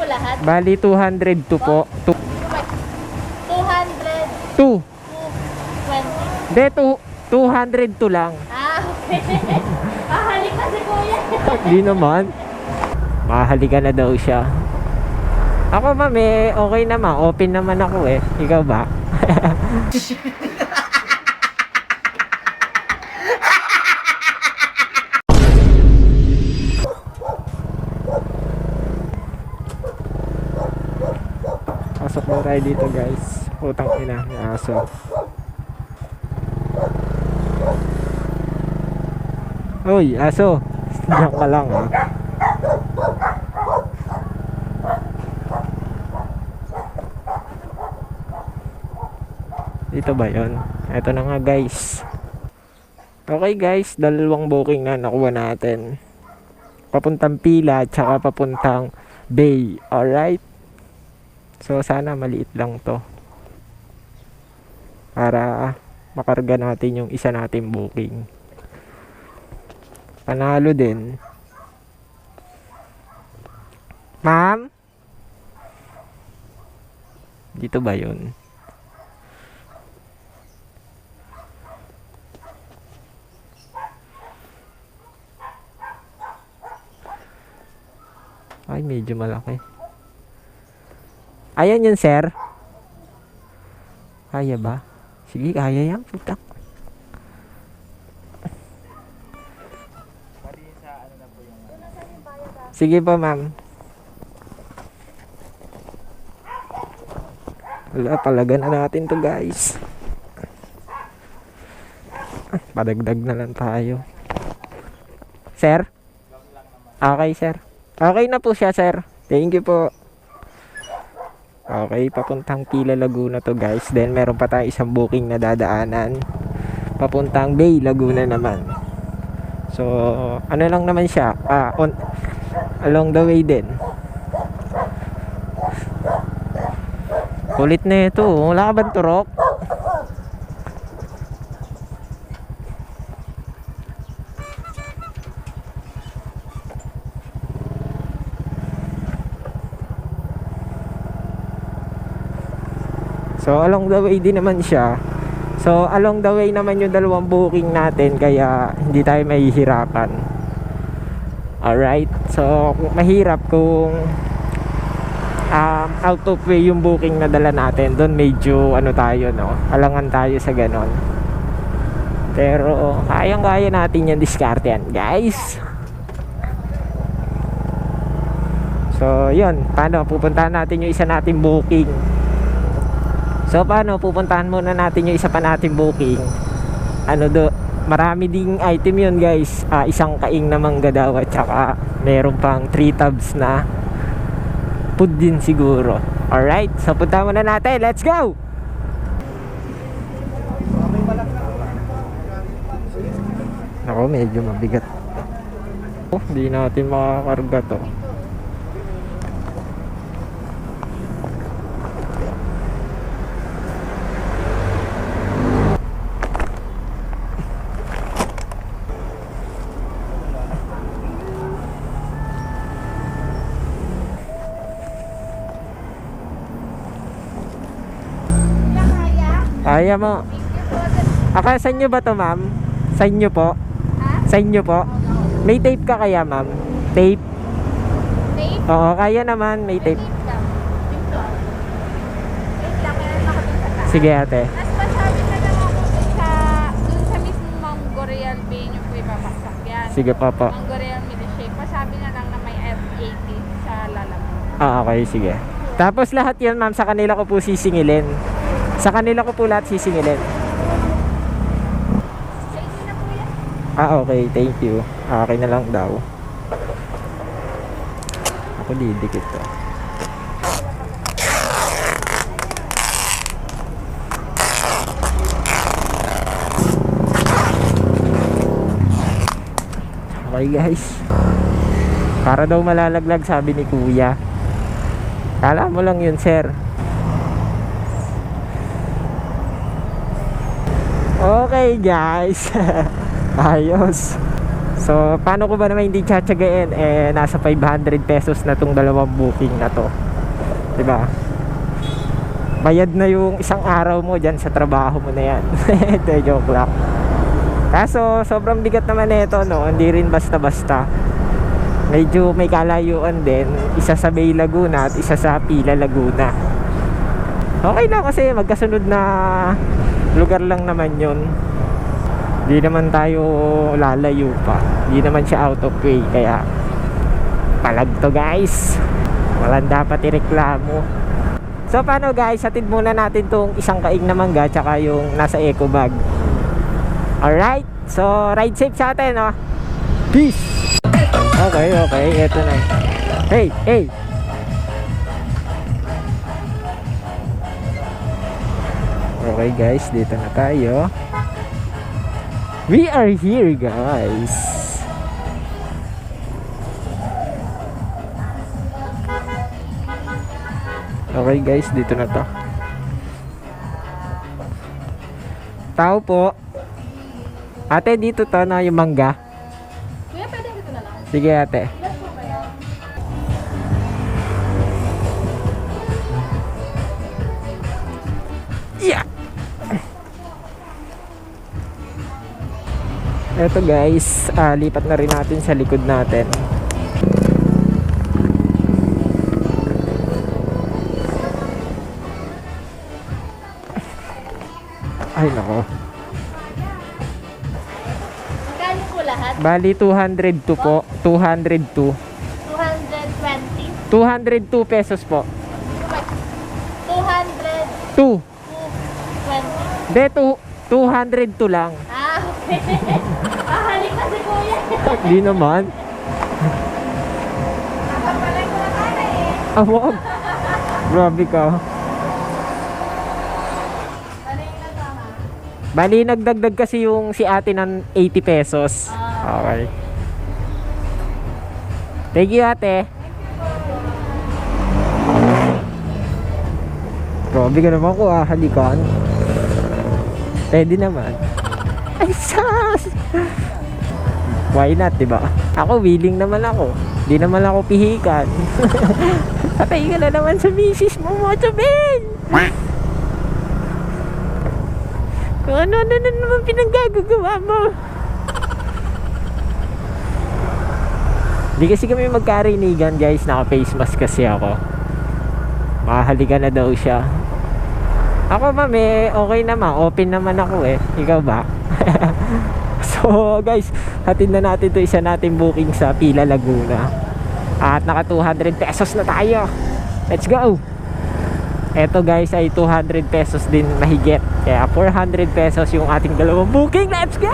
po lahat? Bali 202 po. 2. 200 2. 20. De, 2, 202 lang. Ah, okay. ah, halik na si kuya. Hindi naman. Mahalikan na daw siya. Ako ma'am eh, okay naman. Open naman ako eh. Ikaw ba? Tayo dito guys. Putang ina, may aso. Uy, aso. Diyan ka lang ah. ha. Dito ba yon? Ito na nga guys. Okay guys, dalawang booking na nakuha natin. Papuntang Pila at saka papuntang Bay. Alright? So sana maliit lang to. Para makarga natin yung isa nating booking. Panalo din. Ma'am? Dito ba yun? Ay, medyo malaki. Ayan yun, sir. Kaya ba? Sige, kaya yan. Putak. Sige po, ma'am. Wala, palagan na natin to, guys. Ah, Padagdag na lang tayo. Sir? Okay, sir. Okay na po siya, sir. Thank you po. Okay, papuntang Pila Laguna to guys. Then meron pa tayong isang booking na dadaanan. Papuntang Bay Laguna naman. So, ano lang naman siya? Ah, on, along the way din. Kulit na ito. Wala ka bang turok? So along the way din naman siya. So along the way naman yung dalawang booking natin kaya hindi tayo mahihirapan. Alright. So mahirap kung um, out of way yung booking na dala natin. Doon medyo ano tayo no. Alangan tayo sa ganon. Pero kayang-kaya natin yung diskarte yan guys. So yun. Paano? Pupuntahan natin yung isa nating booking. So paano pupuntahan muna natin yung isa pa nating booking. Ano do marami ding item yun guys. Ah, isang kaing na mangga daw at saka meron pang 3 tubs na food din siguro. Alright, so punta muna natin. Let's go! Ako, medyo mabigat. Oh, hindi natin makakarga to. Kaya mo. Aka, sa inyo ba to ma'am? Sa inyo po? Ha? Sa inyo po? May tape ka kaya ma'am? Tape? Tape? Oo, kaya naman. May tape. Taas. Sige ate. Tapos pasabi na lang ako dun sa, dun sa mismo Mang Goreal Bay nyo po ipapaksak yan. Sige pa po. Mang Goreal Milkshake. Pasabi na lang na may F80 sa lalabas. Ah, okay. Sige. Tapos lahat yan ma'am, sa kanila ko po sisingilin. Sa kanila ko po lahat sisingilin. Ah, okay. Thank you. Okay na lang daw. Ako didikit to. Okay guys. Para daw malalaglag sabi ni kuya. Kala mo lang yun sir. Okay guys. Ayos. So, paano ko ba naman hindi tsatsagain? Eh, nasa 500 pesos na tong dalawang booking na to. 'Di ba? Bayad na yung isang araw mo dyan sa trabaho mo na yan. Ito, joke lang. Kaso, sobrang bigat naman nito, no? Hindi rin basta-basta. Medyo may kalayuan din. Isa sa Bay Laguna at isa sa Pila Laguna. Okay lang kasi magkasunod na lugar lang naman yun. Hindi naman tayo lalayo pa. Hindi naman siya out of way. Kaya, palag to guys. Walang dapat ireklamo. So paano guys, hatid muna natin tong isang kaig na mangga tsaka yung nasa eco bag. Alright, so ride safe sa atin, no? Peace! Okay, okay, eto na. Hey, hey! Okay guys, dito na tayo. We are here guys. Okay guys, dito na to. Tao po. Ate, dito to na yung mangga. Kuya, pwede dito na lang. Sige ate. Yeah! Eto guys, ah, lipat na rin natin sa likod natin. Ay nako. Magkano po lahat? Bali 202 po. 202. 220? 202 pesos po. 200 2. 220. De, two- 202 lang. Ah, okay. Hindi naman. Ah, wag. Grabe ka. Bali, nagdagdag kasi yung si ate ng 80 pesos. Okay. Thank you, ate. Grabe ka naman ko ah, halikan. Pwede naman. Ay, sas! Why not, diba? Ako, willing naman ako. Di naman ako pihikan. Patay ka na naman sa misis mo, Mocho Ben! Kung ano na na naman pinanggagawa mo. Di kasi kami magkarinigan guys, naka face mask kasi ako. Makahalikan na daw siya. Ako ma'am eh, okay naman, open naman ako eh. Ikaw ba? so guys, hatid na natin to isa natin booking sa Pila Laguna. At naka 200 pesos na tayo. Let's go! Eto guys ay 200 pesos din mahigit. Kaya 400 pesos yung ating dalawang booking. Let's go!